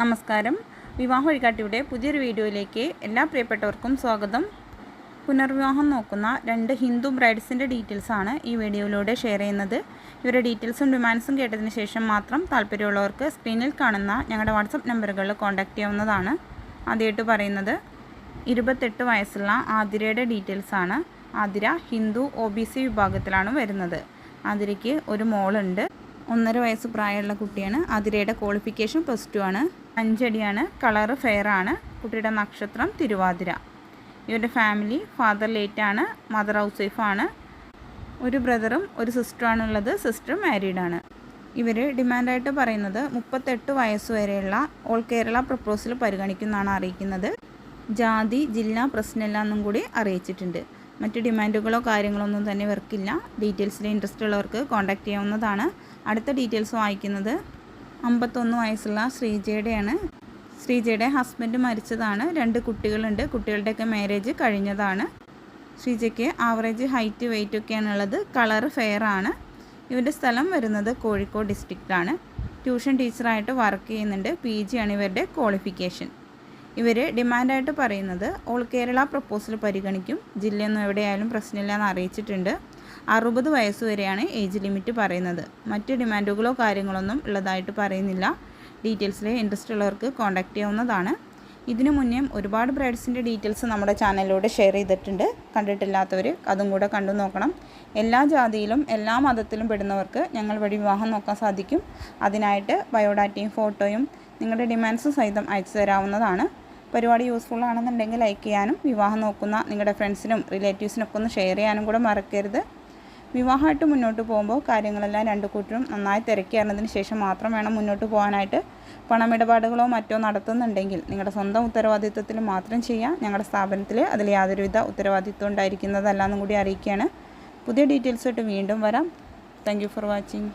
നമസ്കാരം. വിവാഹ വഴികാട്ടിയുടെ പുതിയൊരു വീഡിയോയിലേക്ക് എല്ലാ പ്രിയപ്പെട്ടവർക്കും സ്വാഗതം. പുനർവിവാഹം നോക്കുന്ന രണ്ട് ഹിന്ദു ബ്രൈഡ്സിന്റെ ഡീറ്റെയിൽസാണ് ഈ വീഡിയോയിലൂടെ ഷെയർ ചെയ്യുന്നത്. ഇവരുടെ ഡീറ്റെയിൽസും ഡിമാൻഡ്സും കേട്ടതിന് ശേഷം മാത്രം താല്പര്യമുള്ളവർക്ക് സ്ക്രീനിൽ കാണുന്ന ഞങ്ങളുടെ വാട്സപ്പ് നമ്പറുകളിൽ കോൺടാക്റ്റ് ചെയ്യാവുന്നതാണ്. ആദ്യമായിട്ട് പറയുന്നത് ഇരുപത്തെട്ട് വയസ്സുള്ള ആതിരയുടെ ഡീറ്റെയിൽസാണ് ആതിര ഹിന്ദു ഒ വിഭാഗത്തിലാണ് വരുന്നത്. ആതിരയ്ക്ക് ഒരു മോളുണ്ട്. ഒന്നര വയസ്സ് പ്രായമുള്ള കുട്ടിയാണ്. ആതിരയുടെ ക്വാളിഫിക്കേഷൻ പ്ലസ് ടു ആണ്. അഞ്ചടിയാണ്. കളറ് ഫെയറാണ്. കുട്ടിയുടെ നക്ഷത്രം തിരുവാതിര. ഇവരുടെ ഫാമിലി ഫാദർ ലേറ്റാണ്. മദർ ഹൗസ് വൈഫാണ്. ഒരു ബ്രദറും ഒരു സിസ്റ്ററും ഉള്ളത് സിസ്റ്റർ മാരീഡാണ്. ഇവർ ഡിമാൻഡായിട്ട് പറയുന്നത് മുപ്പത്തെട്ട് വയസ്സ് വരെയുള്ള ഓൾ കേരള പ്രപ്പോസൽ പരിഗണിക്കുന്നതാണ് അറിയിക്കുന്നത്. ജാതി ജില്ല പ്രശ്നമില്ല എന്നും കൂടി അറിയിച്ചിട്ടുണ്ട്. മറ്റ് ഡിമാൻഡുകളോ കാര്യങ്ങളോ ഒന്നും തന്നെ വർക്കില്ല ഡീറ്റെയിൽസിൽ ഇൻട്രസ്റ്റ് ഉള്ളവർക്ക് കോൺടാക്റ്റ് ചെയ്യാവുന്നതാണ്. അടുത്ത ഡീറ്റെയിൽസ് വായിക്കുന്നത് അമ്പത്തൊന്ന് വയസ്സുള്ള ശ്രീജയുടെയാണ്. ശ്രീജയുടെ ഹസ്ബൻഡ് മരിച്ചതാണ്. രണ്ട് കുട്ടികളുണ്ട്. കുട്ടികളുടെയൊക്കെ മാരേജ് കഴിഞ്ഞതാണ്. ശ്രീജയ്ക്ക് ആവറേജ് ഹൈറ്റ് വെയിറ്റ് ഒക്കെയാണുള്ളത്. കളർ ഫെയർ ആണ്. ഇവരുടെ സ്ഥലം വരുന്നത് കോഴിക്കോട് ഡിസ്ട്രിക്റ്റാണ് ട്യൂഷൻ ടീച്ചറായിട്ട് വർക്ക് ചെയ്യുന്നുണ്ട്. പി ആണ് ഇവരുടെ ക്വാളിഫിക്കേഷൻ ഇവർ ഡിമാൻഡായിട്ട് പറയുന്നത് ഓൾ കേരള പ്രപ്പോസൽ പരിഗണിക്കും. ജില്ലയൊന്നും എവിടെയായാലും പ്രശ്നമില്ല എന്ന് അറിയിച്ചിട്ടുണ്ട്. അറുപത് വയസ്സ് വരെയാണ് ഏജ് ലിമിറ്റ് പറയുന്നത്. മറ്റ് ഡിമാൻഡുകളോ കാര്യങ്ങളൊന്നും ഉള്ളതായിട്ട് പറയുന്നില്ല. ഡീറ്റെയിൽസിൽ ഇൻട്രസ്റ്റ് ഉള്ളവർക്ക് കോൺടാക്റ്റ് ചെയ്യാവുന്നതാണ്. ഇതിനു മുന്നേ ഒരുപാട് ബ്രൈഡ്സിന്റെ ഡീറ്റെയിൽസ് നമ്മുടെ ചാനലിലൂടെ ഷെയർ ചെയ്തിട്ടുണ്ട്. കണ്ടിട്ടില്ലാത്തവർ അതും കൂടെ കണ്ടു നോക്കണം. എല്ലാ ജാതിയിലും എല്ലാ മതത്തിലും പെടുന്നവർക്ക് ഞങ്ങൾ വഴി വിവാഹം നോക്കാൻ സാധിക്കും. അതിനായിട്ട് ബയോഡാറ്റയും ഫോട്ടോയും നിങ്ങളുടെ ഡിമാൻഡ്സും സഹിതം അയച്ചു തരാവുന്നതാണ്. പരിപാടി യൂസ്ഫുൾ ആണെന്നുണ്ടെങ്കിൽ ലൈക്ക് ചെയ്യാനും വിവാഹം നോക്കുന്ന നിങ്ങളുടെ ഫ്രണ്ട്സിനും റിലേറ്റീവ്സിനൊക്കെ ഒന്ന് ഷെയർ ചെയ്യാനും കൂടെ മറക്കരുത്. വിവാഹമായിട്ട് മുന്നോട്ട് പോകുമ്പോൾ കാര്യങ്ങളെല്ലാം രണ്ട് കൂട്ടരും നന്നായി തിരക്കി അറിഞ്ഞതിന് ശേഷം മാത്രം വേണം മുന്നോട്ട് പോകാനായിട്ട് പണമിടപാടുകളോ മറ്റോ നടത്തുന്നുണ്ടെങ്കിൽ നിങ്ങളുടെ സ്വന്തം ഉത്തരവാദിത്വത്തിൽ മാത്രം ചെയ്യാം ഞങ്ങളുടെ സ്ഥാപനത്തിൽ അതിൽ യാതൊരുവിധ ഉത്തരവാദിത്വം ഉണ്ടായിരിക്കുന്നതല്ല എന്നും കൂടി അറിയിക്കുകയാണ്. പുതിയ ഡീറ്റെയിൽസായിട്ട് വീണ്ടും വരാം. Thank for watching